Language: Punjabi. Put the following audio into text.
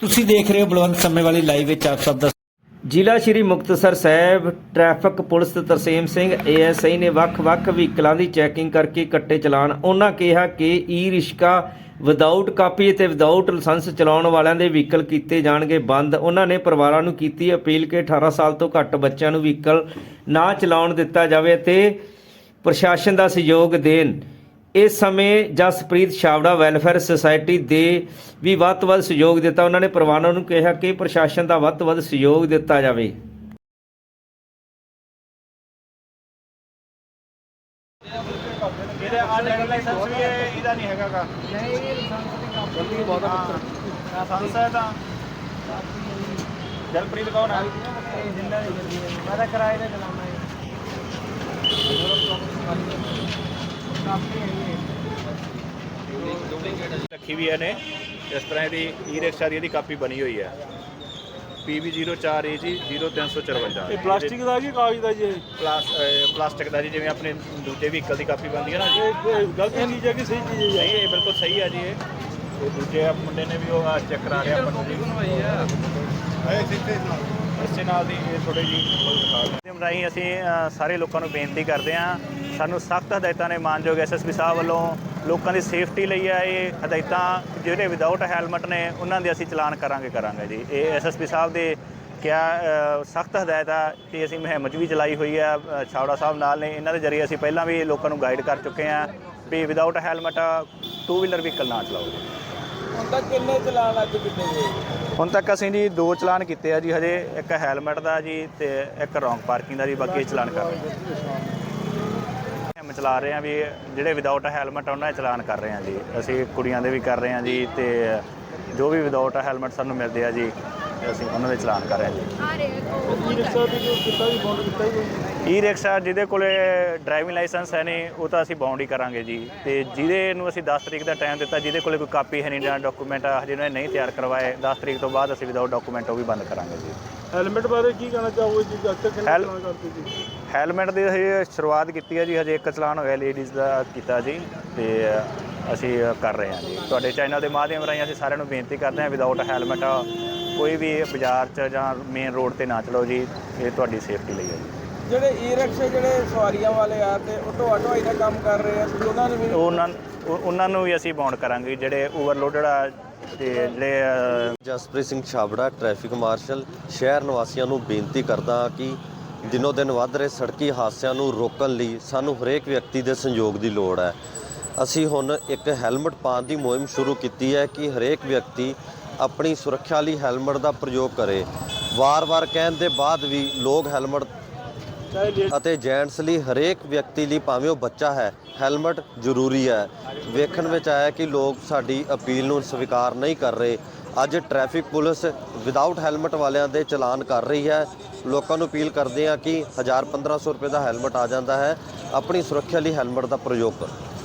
ਤੁਸੀਂ ਦੇਖ ਰਹੇ ਹੋ ਬਲਵੰਤ ਸਮੇਂ ਵਾਲੀ ਲਾਈਵ ਵਿੱਚ ਆਪ ਸਭ ਦਾ ਜ਼ਿਲ੍ਹਾ Shri Muktsar Sahib traffic police Tarsem Singh ASI ਨੇ ਵੱਖ-ਵੱਖ ਵਹੀਕਲਾਂ ਦੀ ਚੈਕਿੰਗ ਕਰਕੇ ਕੱਟੇ ਚਲਾਨ। ਉਹਨਾਂ ਕਿਹਾ ਕਿ ਈ ਰਿਸ਼ਕਾ ਵਿਦਆਊਟ ਕਾਪੀ ਅਤੇ ਵਿਦਆਊਟ ਲਾਇਸੈਂਸ ਚਲਾਉਣ ਵਾਲਿਆਂ ਦੇ ਵਹੀਕਲ ਕੀਤੇ ਜਾਣਗੇ ਬੰਦ। ਉਹਨਾਂ ਨੇ ਪਰਿਵਾਰਾਂ ਨੂੰ ਕੀਤੀ ਅਪੀਲ ਕਿ 18 ਸਾਲ ਤੋਂ ਘੱਟ ਬੱਚਿਆਂ ਨੂੰ ਵਹੀਕਲ ਨਾ ਚਲਾਉਣ ਦਿੱਤਾ ਜਾਵੇ ਅਤੇ ਪ੍ਰਸ਼ਾਸਨ ਦਾ ਸਹਿਯੋਗ ਦੇਣ। ਇਸ ਸਮੇਂ ਜਸਪ੍ਰੀਤ ਛਾਵੜਾ ਵੈਲਫੇਅਰ ਸੁਸਾਇਟੀ ਦੇ ਵੀ ਵੱਧ ਤੋਂ ਵੱਧ ਸਹਿਯੋਗ ਦਿੱਤਾ। ਉਹਨਾਂ ਨੇ ਪਰਿਵਾਰਾਂ ਨੂੰ ਕਿਹਾ ਕਿ ਪ੍ਰਸ਼ਾਸਨ ਦਾ ਵੱਧ ਤੋਂ ਵੱਧ ਸਹਿਯੋਗ ਦਿੱਤਾ ਜਾਵੇ। ਇਹਦਾ ਆ ਡਰਾਈਵਰ ਲਾਇਸੈਂਸ ਵੀ ਇਹ- ਇਹਦਾ ਨਹੀਂ ਹੈਗਾਗਾ ਨਹੀਂ ਇਹ ਲਾਇਸੈਂਸ ਦੀ ਕਾਪੀ ਬਹੁਤ ਲਾਇਸੈਂਸ ਹੈ ਤਾਂ। ਜਲਪ੍ਰੀਤ ਕੌਣ ਹੈ ਜਿੰਦਾ ਮੈਂ ਤਾਂ ਕਿਰਾਏ ਤੇ ਚਲਾਉਣਾ ਹੈ ਰੱਖੀ ਵੀ ਹੈ ਨੇ ਇਸ ਤਰ੍ਹਾਂ ਇਹਦੀ ਈ ਰਿਕਸ਼ਾ ਦੀ ਇਹਦੀ ਕਾਪੀ ਬਣੀ ਹੋਈ ਹੈ। PB04 ਜੀ 0354 ਇਹ ਪਲਾਸਟਿਕ ਦਾ ਜੀ ਕਾਗਜ਼ ਦਾ ਜੀ ਇਹ? ਪਲਾਸ ਅਹ ਪਲਾਸਟਿਕ ਦਾ ਜੀ ਜਿਵੇਂ ਆਪਣੇ ਦੂਜੇ ਵਹੀਕਲ ਦੀ ਕਾਪੀ ਬਣਦੀ ਹੈ ਨਾ ਜੀ। ਇਹ ਇਹ ਗਲਤ ਚੀਜ਼ ਹੈ ਕਿ ਸਹੀ ਚੀਜ਼ ਹੈ? ਜੀ? ਇਹ ਬਿਲਕੁਲ ਸਹੀ ਹੈ ਜੀ ਇਹ। ਇਹ ਦੂਜੇ ਆ ਮੁੰਡੇ ਨੇ ਵੀ ਉਹ ਚੈੱਕ ਕਰਾ ਰਿਹਾ ਆਪਾਂ ਨੂੰ ਜੀ। ਇਸੇ ਨਾਲ ਦੀ ਇਹ ਥੋੜੇ ਜੀ ਮਾਧਿਅਮ ਰਾਹੀਂ ਅਸੀਂ ਅ, ਸਾਰੇ ਲੋਕਾਂ ਨੂੰ ਬੇਨਤੀ ਕਰਦੇ ਹਾਂ ਸਾਨੂੰ ਸਖਤ ਹਦਾਇਤਾਂ ਨੇ ਮਾਨਯੋਗ ਐਸਐਸਪੀ ਸਾਹਿਬ ਵੱਲੋਂ ਲੋਕਾਂ ਦੀ ਸੇਫਟੀ ਲਈ ਆ ਇਹ ਹਦਾਇਤਾਂ ਜਿਹੜੇ ਵਿਦਆਊਟ ਹੈਲਮਟ ਨੇ ਉਹਨਾਂ ਦੇ ਅਸੀਂ ਚਲਾਨ ਕਰਾਂਗੇ ਕਰਾਂਗੇ ਜੀ। ਇਹ ਐਸਐਸਪੀ ਸਾਹਿਬ ਦੇ ਕਿਆ ਸਖਤ ਹਦਾਇਤ ਆ ਤੇ ਅਸੀਂ ਮੁਹਿੰਮ ਵੀ ਚਲਾਈ ਹੋਈ ਆ ਛਾਵੜਾ ਸਾਹਿਬ ਨਾਲ ਨੇ। ਇਹਨਾਂ ਦੇ ਜ਼ਰੀਏ ਅਸੀਂ ਪਹਿਲਾਂ ਵੀ ਲੋਕਾਂ ਨੂੰ ਗਾਈਡ ਕਰ ਚੁੱਕੇ ਆ ਵੀ without helmet two wheeler vehicle ਨਾ ਚਲਾਓ ਹੁਣ ਤੱਕ ਕਿੰਨੇ ਚਲਾਨ ਲੱਗ ਕਿੰਨੇ ਜੀ? ਹੁਣ ਤੱਕ ਅਸੀਂ ਜੀ ਦੋ ਚਲਾਨ ਕੀਤੇ ਆ ਜੀ ਹਜੇ ਇੱਕ ਹੈਲਮਟ ਦਾ ਜੀ ਤੇ ਇੱਕ ਰੌਂਗ ਪਾਰਕਿੰਗ ਦਾ ਜੀ ਬਾਕੀ ਚਲਾਨ ਕਰ ਰਹੇ ਚਲਾ ਰਹੇ ਆ ਵੀ ਜਿਹੜੇ ਵਿਦਆਊਟ ਹੈਲਮਟ ਉਹਨਾਂ ਦੇ ਚਲਾਨ ਕਰ ਰਹੇ ਆ ਜੀ। ਅਸੀਂ ਕੁੜੀਆਂ ਦੇ ਵੀ ਕਰ ਰਹੇ ਆ ਜੀ ਤੇ ਜੋ ਵੀ ਵਿਦਆਊਟ ਹੈਲਮਟ ਸਾਨੂੰ ਮਿਲਦੇ ਆ ਜੀ ਅਸੀਂ ਉਹਨਾਂ ਦੇ ਚਲਾਨ ਕਰ ਰਹੇ ਆ ਜੀ। ਈ ਰਿਕਸ਼ਾ ਕੀਤਾ ਬੌਂਡ ਕੀਤਾ ਈ ਜਿਹਦੇ ਕੋਲੇ ਡਰਾਈਵਿੰਗ ਲਾਇਸੈਂਸ ਹੈ ਨਹੀਂ ਉਹ ਤਾਂ ਅਸੀਂ ਬਾਉਂਡ ਹੀ ਕਰਾਂਗੇ ਜੀ। ਤੇ ਜਿਹਦੇ ਨੂੰ ਅਸੀਂ 10 ਤਰੀਕ ਦਾ ਟਾਈਮ ਦਿੱਤਾ ਜਿਹਦੇ ਕੋਲੇ ਕੋਈ ਕਾਪੀ ਹੈ ਨਹੀਂ ਜਾਂ ਡਾਕੂਮੈਂਟ ਹਜੇ ਨਹੀਂ ਤਿਆਰ ਕਰਵਾਏ 10 ਤਰੀਕ ਤੋਂ ਬਾਅਦ ਅਸੀਂ ਵਿਦਆਊਟ ਡਾਕੂਮੈਂਟ ਉਹ ਵੀ ਬੰਦ ਕਰਾਂਗੇ ਜੀ। ਹੈਲਮਟ ਬਾਰੇ ਕੀ ਕਹਿਣਾ ਚਾਹੋਗੇ ਜੀ? ਜਦ ਤੱਕ ਕਿੰਨੇ ਹੈਲ- ਚਲਾਨ ਕਰਦੇ ਜੀ ਹੈਲਮਟ ਦੀ ਅਸੀਂ ਸ਼ੁਰੂਆਤ ਕੀਤੀ ਹੈ ਜੀ ਹਜੇ ਇੱਕ ਚਲਾਨ ਹੋਇਆ ਲੇਡੀਜ਼ ਦਾ ਕੀਤਾ ਜੀ ਤੇ ਅਸੀਂ ਕਰ ਰਹੇ ਹਾਂ ਜੀ। ਤੁਹਾਡੇ ਚੈਨਲ ਦੇ ਮਾਧਿਅਮ ਰਾਹੀਂ ਅਸੀਂ ਸਾਰਿਆਂ ਨੂੰ ਬੇਨਤੀ ਕਰਦੇ ਹਾਂ ਵਿਦਆਊਟ ਹੈਲਮਟ ਕੋਈ ਵੀ ਬਾਜ਼ਾਰ 'ਚ ਜਾਂ ਮੇਨ ਰੋਡ ਤੇ ਨਾ ਚਲਾਓ ਜੀ ਇਹ ਤੁਹਾਡੀ ਸੇਫਟੀ ਲਈ ਹੈ ਜੀ। ਜਿਹੜੇ ਈ ਰਿਕਸ਼ੇ ਜਿਹੜੇ ਸਵਾਰੀਆਂ ਵਾਲੇ ਆ ਤੇ ਉਹ ਢੋਆ ਢੋਆਈ ਦਾ ਕੰਮ ਕਰ ਰਹੇ ਆ ਤੁਸੀਂ ਉਹਨਾਂ ਨੂੰ ਵੀ ਉਹਨਾਂ ਉਹ- ਉਹਨਾਂ ਨੂੰ ਵੀ ਅਸੀਂ ਬਾਉਂਡ ਕਰਾਂਗੇ ਜਿਹੜੇ ਓਵਰਲੋਡਡ ਆ ਤੇ ਜਿਹੜੇ ਅ, ਜਸਪ੍ਰੀਤ ਸਿੰਘ ਛਾਬੜਾ ਟ੍ਰੈਫਿਕ ਮਾਰਸ਼ਲ ਸ਼ਹਿਰ ਨਿਵਾਸੀਆਂ ਨੂੰ ਬੇਨਤੀ ਕਰਦਾ ਹਾਂ ਕਿ ਦਿਨੋ ਦਿਨ ਵੱਧ ਰਹੇ ਸੜਕੀ ਹਾਦਸਿਆਂ ਨੂੰ ਰੋਕਣ ਲਈ ਸਾਨੂੰ ਹਰੇਕ ਵਿਅਕਤੀ ਦੇ ਸੰਯੋਗ ਦੀ ਲੋੜ ਹੈ। ਅਸੀਂ ਹੁਣ ਇੱਕ ਹੈਲਮਟ ਪਾਉਣ ਦੀ ਮੁਹਿੰਮ ਸ਼ੁਰੂ ਕੀਤੀ ਹੈ ਕਿ ਹਰੇਕ ਵਿਅਕਤੀ ਆਪਣੀ ਸੁਰੱਖਿਆ ਲਈ ਹੈਲਮਟ ਦਾ ਪ੍ਰਯੋਗ ਕਰੇ। ਵਾਰ-ਵਾਰ ਕਹਿਣ ਦੇ ਬਾਅਦ ਵੀ ਲੋਕ ਹੈਲਮਟ ਅਤੇ ਜੈਂਟਸ ਲਈ ਹਰੇਕ ਵਿਅਕਤੀ ਲਈ ਭਾਵੇਂ ਉਹ ਬੱਚਾ ਹੈ ਹੈਲਮਟ ਜ਼ਰੂਰੀ ਹੈ। ਵੇਖਣ ਵਿੱਚ ਆਇਆ ਕਿ ਲੋਕ ਸਾਡੀ ਅਪੀਲ ਨੂੰ ਸਵੀਕਾਰ ਨਹੀਂ ਕਰ ਰਹੇ। ਅੱਜ ਟ੍ਰੈਫਿਕ ਪੁਲਿਸ ਵਿਦਆਊਟ ਹੈਲਮਟ ਵਾਲਿਆਂ ਦੇ ਚਲਾਨ ਕਰ ਰਹੀ ਹੈ। ਲੋਕਾਂ ਨੂੰ ਅਪੀਲ ਕਰਦੇ ਹਾਂ ਕਿ 1000 1500 ਰੁਪਏ ਦਾ ਹੈਲਮਟ ਆ ਜਾਂਦਾ ਹੈ। ਆਪਣੀ ਸੁਰੱਖਿਆ ਲਈ ਹੈਲਮਟ ਦਾ ਪ੍ਰਯੋਗ ਕਰੋ।